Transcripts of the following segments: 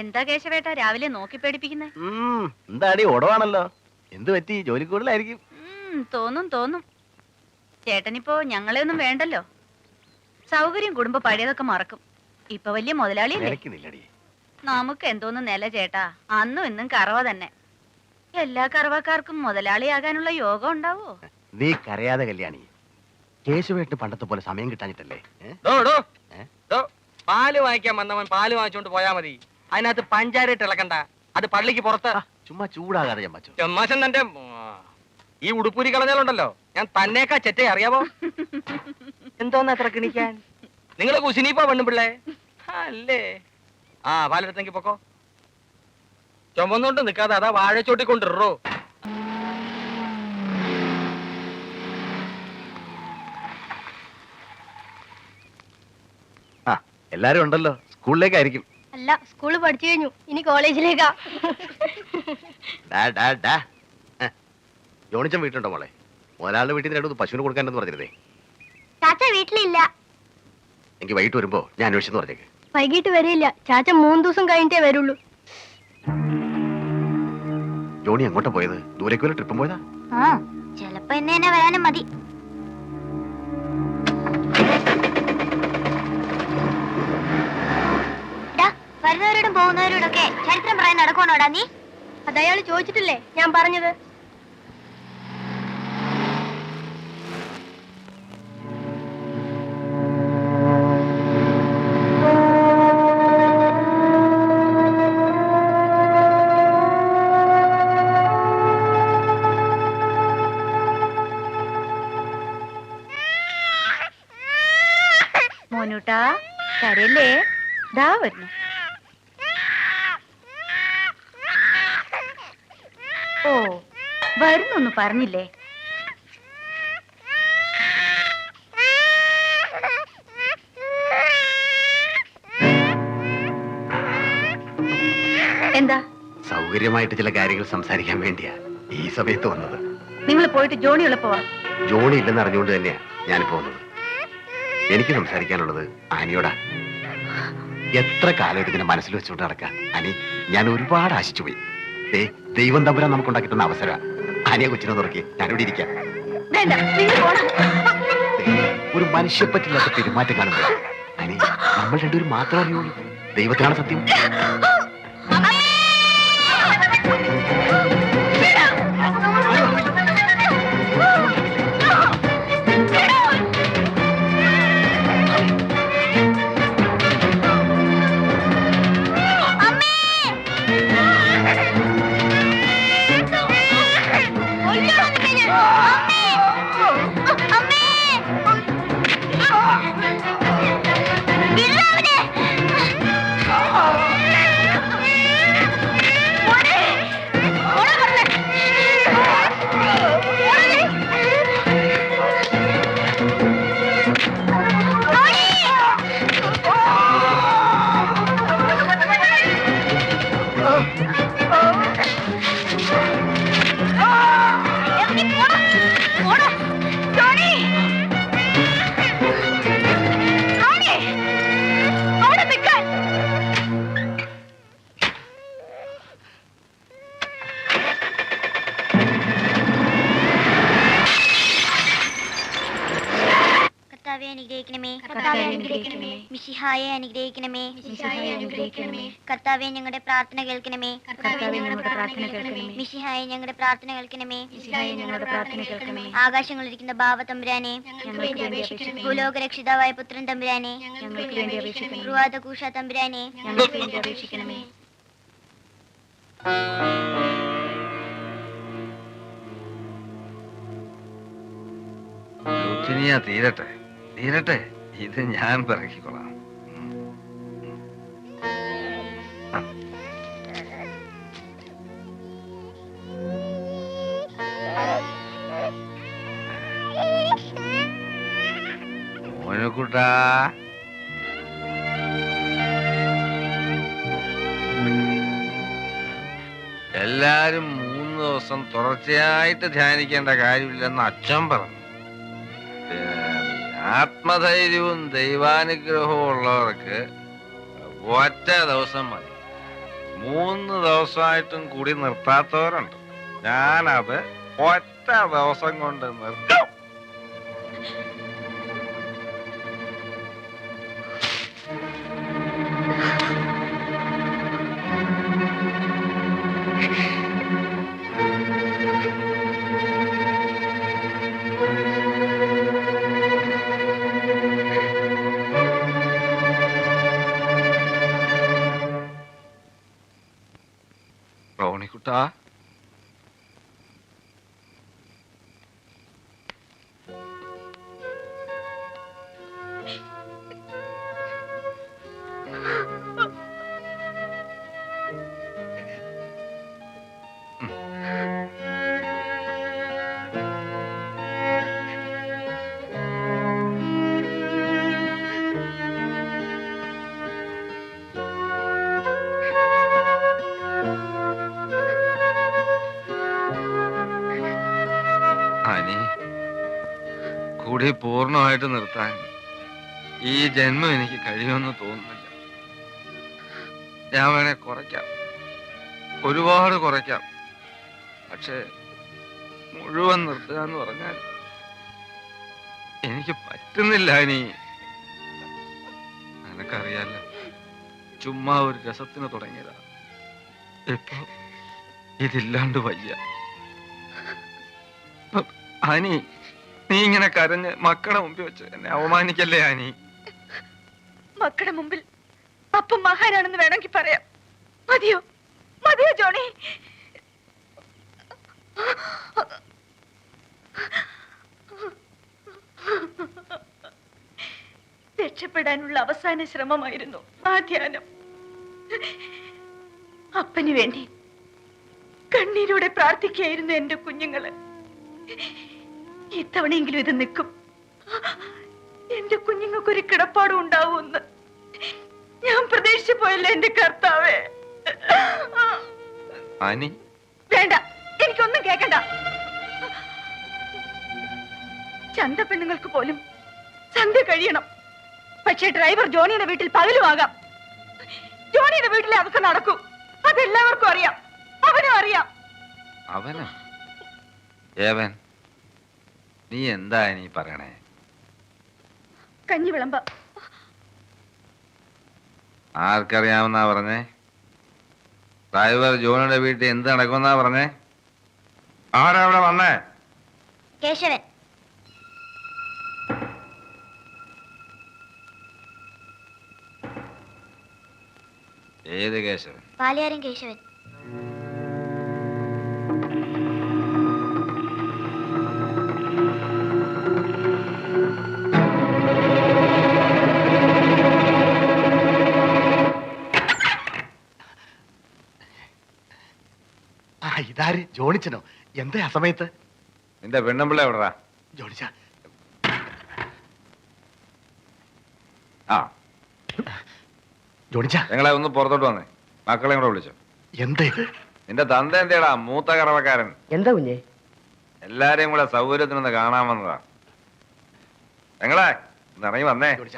എന്താ കേശവേട്ട രാവിലെ നോക്കി പേടിപ്പിക്കുന്നേ? എന്താടി ഓടവാണല്ലോ. എന്ത് പറ്റി? ജോലി കൂടുതലായിരിക്കും തോന്നും തോന്നും. ചേട്ടനിപ്പോ ഞങ്ങളെ ഒന്നും വേണ്ടല്ലോ. സൗകര്യം കുടുംബ പഴയതൊക്കെ മറക്കും. ഇപ്പൊ വലിയ മുതലാളിയല്ലേ? നിലയ്ക്കുന്നില്ലടി നമുക്ക് എന്തോന്ന് നില ചേട്ടാ. അന്നും ഇന്നും കറവ തന്നെ. എല്ലാ കറവക്കാർക്കും മുതലാളിയാകാനുള്ള യോഗം ഉണ്ടാവോ? നീ കരയാതെ കല്യാണി. കേശുവേട്ട് പണ്ടത്തെ പോലെ സമയം കിട്ടാഞ്ഞിട്ടല്ലേ? പാൽ വാങ്ങിക്കാൻ വന്നവൻ പാൽ വാങ്ങിച്ചോണ്ട് പോയാ മതി. അതിനകത്ത് പഞ്ചാരയിട്ട് ഇളക്കണ്ട. അത് പള്ളിക്ക് പുറത്ത്. ചുമ്മാ ചൂടാകാതെ പറ്റൂ ചെമ്മാശൻ തന്റെ ഈ ഉടുപ്പൂരി കളഞ്ഞാലുണ്ടല്ലോ. ഞാൻ തന്നേക്കാ ചെറ്റേ അറിയാവോ? എന്തോന്ന് അത്ര കിണിക്കാൻ? നിങ്ങൾ കുശിനിപ്പോ പെണ്ണുപിള്ളേ അല്ലേ? ആ പാലെടുത്തെങ്കി പൊക്കോ. ചുമന്നുകൊണ്ട് നിക്കാതെ അതാ വാഴച്ചോട്ടിക്കൊണ്ടിറോ. ആ എല്ലാരും ഉണ്ടല്ലോ. സ്കൂളിലേക്കായിരിക്കും. അല്ല സ്കൂളിൽ പഠിച്ചു കഴിഞ്ഞു. ഇനി കോളേജിലേക്കാ. ജോണിച്ചൻ വീട്ടിലുണ്ടോ മോളെ? ഒരാളുടെ വീട്ടിൽ നിന്ന് രണ്ടു പശുവിന് കൊടുക്കാനെന്ന് പറഞ്ഞിരുന്നേ. ചാച്ച വീട്ടിലില്ല. എനിക്ക് വൈകിട്ട് വരുമ്പോ ഞാൻ അന്വേഷിച്ചെന്ന് പറഞ്ഞേക്ക്. വൈകിട്ട് വരില്ല. ചാച്ച മൂന്ന് ദിവസം കഴിഞ്ഞിട്ടേ വരുള്ളൂ. ജോണി എങ്ങോട്ടാ പോയത്? ദൂരേക്ക് വല്ല ട്രിപ്പും പോയതാ? ആ ചെലപ്പോ എന്നെ വരാനും മതി. വരുന്നവരോടും പോകുന്നവരോടൊക്കെ ചരിത്രം പറയാൻ നടക്കണോടാ നീ? അതയാൾ ചോദിച്ചിട്ടില്ലേ? ഞാൻ പറഞ്ഞത്. മോനൂട്ടാ കരയല്ലേ? ദാ വരുന്നു. ഓ വരുന്നൊന്ന് പറഞ്ഞില്ലേ? എന്താ? സൗകര്യമായിട്ട് ചില കാര്യങ്ങൾ സംസാരിക്കാൻ വേണ്ടിയാ ഈ സമയത്ത് വന്നത്. നിങ്ങൾ പോയിട്ട് ജോണി ഉള്ളപ്പോ വാ. ജോണി ഇല്ലെന്ന് അറിഞ്ഞുകൊണ്ട് തന്നെയാ ഞാൻ വന്നത് എനിക്ക് സംസാരിക്കാനുള്ളത് ആനിയോടാ. എത്ര കാലം ഇതിങ്ങനെ മനസ്സിൽ വെച്ചുകൊണ്ട് നടക്കാൻ അനി ഞാൻ ഒരുപാട് ആശിച്ചു പോയി ദൈവം തമ്പുരാൻ നമുക്ക് ഉണ്ടാക്കി തന്ന അവസര. ആനിയെ കൊച്ചിനെ തുറക്കി ഞാനിവിടെ ഇരിക്കാം. ഒരു മനുഷ്യ പറ്റില്ലാത്ത പെരുമാറ്റം കാണുമ്പോൾ അനി നമ്മൾ രണ്ടുപേരും മാത്രമേ അറിയുള്ളൂ. ദൈവത്തിനാണ് സത്യം. അനുഗ്രഹിക്കണമേ. മിഷിഹായെ അനുഗ്രഹിക്കണമേ. മിശിഹായെ അനുഗ്രഹിക്കണമേ. മിശിഹായെ അനുഗ്രഹിക്കണമേ. കർത്താവെ ഞങ്ങളുടെ പ്രാർത്ഥന കേൾക്കണമേ. കർത്താവേ ഞങ്ങളുടെ പ്രാർത്ഥന കേൾക്കണമേ. മിശിഹായെ ഞങ്ങളുടെ പ്രാർത്ഥന കേൾക്കണമേ. മിശിഹായെ ഞങ്ങളുടെ പ്രാർത്ഥന കേൾക്കണമേ. ആകാശങ്ങളിരിക്കുന്ന ഭാവ തമ്പുരാനെ. വേണ്ടി അപേക്ഷിക്കണമേ. ഭൂലോക രക്ഷിതാവായ പുത്രൻ തമ്പുരാനെ. റുവാദ കൂഷ തമ്പുരാനെ. അപേക്ഷിക്കണമേ. തീരട്ടെ. തീരട്ടെ ഇത് ഞാൻ പിറക്കിക്കൊള്ളാം. എല്ലാരും മൂന്ന് ദിവസം തുടർച്ചയായിട്ട് ധ്യാനിക്കേണ്ട കാര്യമില്ലെന്ന് അച്ഛൻ പറഞ്ഞു ആത്മധൈര്യവും ദൈവാനുഗ്രഹവും ഉള്ളവർക്ക് ഒറ്റ ദിവസം മതി. മൂന്ന് ദിവസമായിട്ടും കൂടി നിർത്താത്തവരുണ്ട്. ഞാനത് ഒറ്റ ദിവസം കൊണ്ട് നിർത്തും. tá? പൂർണമായിട്ട് നിർത്താൻ ഈ ജന്മം എനിക്ക് കഴിയുമെന്ന് തോന്നുന്നില്ല. ഞാൻ വേണേ കുറയ്ക്കാം. ഒരുപാട് കുറയ്ക്കാം. പക്ഷേ മുഴുവൻ നിർത്തുക എന്ന് പറഞ്ഞാൽ എനിക്ക് പറ്റുന്നില്ല ഇനി. നിനക്കറിയാല്ല ചുമ്മാ ഒരു രസത്തിന് തുടങ്ങിയതാണ് ഇപ്പൊ ഇതില്ലാണ്ട് വയ്യ. ആനി നീ ഇങ്ങനെ കരഞ്ഞ് മക്കളെ മുമ്പിൽ വെച്ച് എന്നെ അവമാനിക്കല്ലേ ആനി? മക്കളുടെ മുമ്പിൽ അപ്പ മഹാനാണെന്ന് വേണമെങ്കിൽ പറയാം. മതിയോ? മതിയോ ജോണി? രക്ഷപ്പെടാനുള്ള അവസാന ശ്രമമായിരുന്നു ആ ധ്യാനം. അപ്പന് വേണ്ടി കണ്ണീരോടെ പ്രാർത്ഥിക്കുകയായിരുന്നു എന്റെ കുഞ്ഞുങ്ങൾ. ഇത്തവണയെങ്കിലും ഇത് നിൽക്കും. എന്റെ കുഞ്ഞുങ്ങൾക്കൊരു കിടപ്പാടും ഉണ്ടാവുമെന്ന് ഞാൻ പ്രതീക്ഷിച്ചു പോയല്ലേ എന്റെ കർത്താവേ. ആനി. വേണ്ട എനിക്കൊന്നും കേക്കണ്ട. ചന്ത പെണ്ണുങ്ങൾക്ക് പോലും സന്ധ്യ കഴിയണം. പക്ഷെ ഡ്രൈവർ ജോണിയുടെ വീട്ടിൽ പകലുമാകാം. ജോണിയുടെ വീട്ടിലെ അതൊക്കെ നടക്കൂ. അതെല്ലാവർക്കും അറിയാം. അവനും അറിയാം. അവനാ? ഏവൻ? നീ എന്താ നീ പറയണേ? കഞ്ഞി വിളമ്പ ആർക്കറിയാമെന്നാ പറഞ്ഞേ? ഡ്രൈവർ ജോണിയുടെ വീട്ടിൽ എന്ത് നടക്കുമെന്നാ പറഞ്ഞേ? ആരാ അവിടെ വന്നേ? കേശവൻ. ഏത് കേശവൻ? പാലിയാരൻ കേശവൻ. ജോണിച്ചനോ? എന്താ ആ സമയത്ത് നിന്റെ പെണ്ണമ്പിള്ള എവിടാ ജോണിച്ച. ആ. ജോണിച്ച. ഞങ്ങളെ ഒന്ന് പുറത്തോട്ട് വന്നേ. മക്കളെ കൂടെ വിളിച്ചു. എന്താ? ഇത് നിന്റെ തന്ത എന്തേടാ? മൂത്ത കറവക്കാരൻ. എന്താ കുഞ്ഞെ? എല്ലാരെയും കൂടെ സൗകര്യത്തിനൊന്ന് കാണാൻ വന്നതാ. ഞങ്ങളെ ഇറങ്ങി വന്നേ. ജോണിച്ച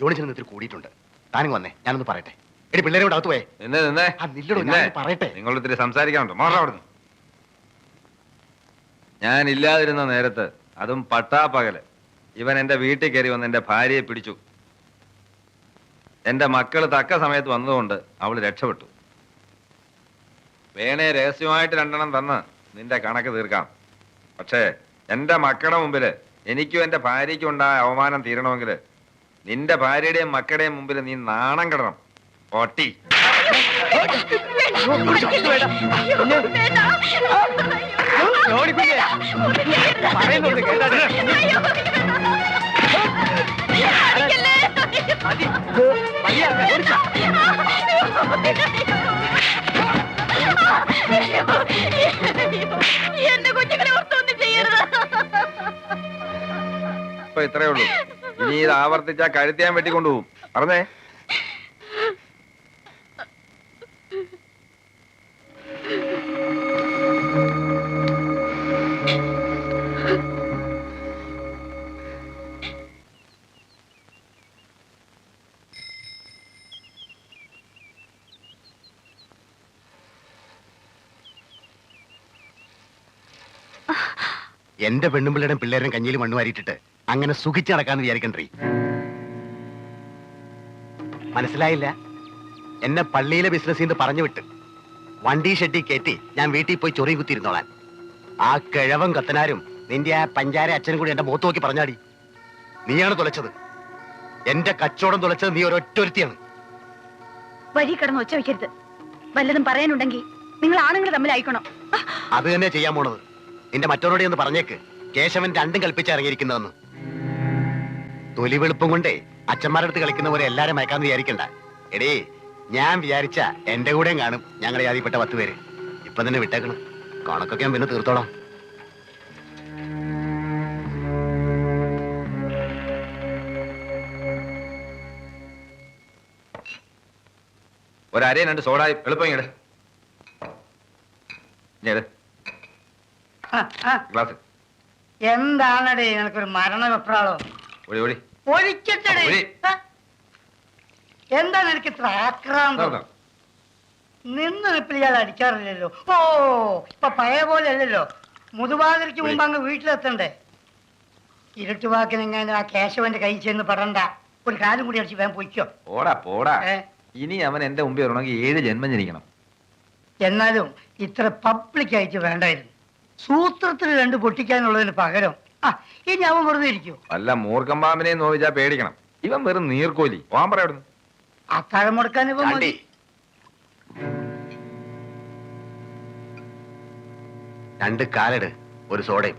ജോണിച്ചൻ ഇത്തിരി കൂടിയിട്ടുണ്ട്. താനും വന്നേ. ഞാനൊന്ന് പറയട്ടെ. എടി പിള്ളേരെ കൂടെ അകത്ത് പോയേ. നിന്നെ നിന്നെ. ആ, നില്ലെടോ, ഞാൻ പറയട്ടെ. നിങ്ങൾ സംസാരിക്കാനുണ്ടോ സംസാരിക്കാനുണ്ട്. മാറാ അവിടുന്ന്. ഞാൻ ഇല്ലാതിരുന്ന നേരത്ത് അതും പട്ടാപ്പകൽ ഇവൻ എന്റെ വീട്ടിൽ കയറി വന്ന് എന്റെ ഭാര്യയെ പിടിച്ചു എന്റെ മക്കൾ തക്ക സമയത്ത് വന്നതുകൊണ്ട് അവൾ രക്ഷപ്പെട്ടു വേണേ രഹസ്യമായിട്ട് രണ്ടെണ്ണം തന്ന് നിന്റെ കണക്ക് തീർക്കാം പക്ഷേ എന്റെ മക്കളുടെ മുമ്പിൽ എനിക്കും എന്റെ ഭാര്യയ്ക്കും ഉണ്ടായ അവമാനം തീരണമെങ്കിൽ നിന്റെ ഭാര്യയുടെയും മക്കളുടെയും മുമ്പിൽ നീ നാണം കിടണം പൊട്ടി എന്റെ കുഞ്ഞുങ്ങളെ ഓർത്തൊന്നും ചെയ്യരുത്. ഇപ്പൊ ഇത്രയേ ഉള്ളൂ. ഇനി ഇത് ആവർത്തിച്ചാ കഴുത്തിയാൻ വെട്ടിക്കൊണ്ടുപോകും. പറഞ്ഞേ. എന്റെ പെണ്ണുമ്പിള്ളയുടെ പിള്ളേരും കഞ്ഞിയിൽ മണ്ണ് വാരിയിട്ടിട്ട് അങ്ങനെ സുഖിച്ച് നടക്കാന്ന് വിചാരിക്കണ്ടേ? മനസ്സിലായില്ല? എന്നെ പള്ളിയിലെ ബിസിനസ് നിന്ന് പറഞ്ഞു വിട്ട് വണ്ടി ഷെഡി കയറ്റി ഞാൻ വീട്ടിൽ പോയി ചൊറി കുത്തിയിരുന്നോളാൻ. ആ കിഴവൻ കത്തനാരും നിന്റെ ആ പഞ്ചാര അച്ഛനും കൂടി എന്റെ മുഖത്ത് നോക്കി പറഞ്ഞാടി. നീയാണ് തുലച്ചത്. എന്റെ കച്ചവടം തുലച്ചത് നീ ഒരൊറ്റൊരുത്തിയാണ്. വഴി കിടന്ന് ഒച്ച വെക്കരുത്. വല്ലതും പറയാനുണ്ടെങ്കിൽ നിങ്ങൾ ആണുങ്ങൾ തമ്മിലായിക്കണം അത് തന്നെ ചെയ്യാൻ പോണത്. നിന്റെ മറ്റവരോട് ഒന്ന് പറഞ്ഞേക്ക്. കേശവൻ രണ്ടും കൽപ്പിച്ച് ഇറങ്ങിയിരിക്കുന്നതെന്ന്. തൊലി വെളുപ്പം കൊണ്ടേ അച്ഛന്മാരുടെ അടുത്ത് കളിക്കുന്ന പോലെ എല്ലാരും മയക്കാന്ന് വിചാരിക്കണ്ട. എടേ ഞാൻ വിചാരിച്ച എന്റെ കൂടെയും കാണും ഞങ്ങളെ ജാതിപ്പെട്ട പത്ത് പേര്. ഇപ്പൊ തന്നെ വിട്ടേക്കണം. കണക്കൊക്കെ ഞാൻ പിന്നെ തീർത്തോളാം. ഒരു ഒരരയും രണ്ട് സോഡായി എളുപ്പം ഇങ്ങോട്ട് ഇങ്ങട്. ആ, ആ, ഗ്ലാസ്. എന്താണടേ നിനക്കൊരു മരണ വെപ്രാളോ ഓടി. ഒഴിക്കട്ടടേ ഒഴി. ആ? എന്താ നിനക്ക് ഇത്ര ആക്രാന്തം? നടന്നോ. നിന്ന് നിപ്പിൽ ഇയാൾ അടിക്കാറില്ലല്ലോ. ഓ ഇപ്പൊ പഴയ പോലെ അല്ലല്ലോ മുതുവാതിരിക്ക് മുമ്പ് അങ്ങ് വീട്ടിലെത്തണ്ടേ? ഇരുട്ടുവാക്കിനെങ്ങനെ ആ കേശവന്റെ കൈ ചെന്ന് പെടണ്ട. ഒരു കാലും കൂടി അടിച്ച് വേൻ പൊയ്ക്കോ. പോടാ പോടാ. ഏ? ഇനി അവൻ എന്റെ മുമ്പിൽ വരണമെങ്കിൽ ഏഴ് ജന്മം ജനിക്കണം? എന്നാലും ഇത്ര പബ്ലിക് ആയിട്ട് വേണ്ടായിരുന്നു. സൂത്രത്തിൽ രണ്ട് പൊട്ടിക്കാനുള്ളതിന് പകരം. ആ ഇനി അവൻ വെറുതെ ഇരിക്കൂ മൂർഖം പാമ്പിനെ നോവിച്ചാ പേടിക്കണം. ഇവൻ വെറും നീർക്കോലി. പോകാൻ പറയാവിടുന്നു അത്താഴം മുടക്കാൻ മതി. രണ്ട് കാലട് ഒരു സോഡയും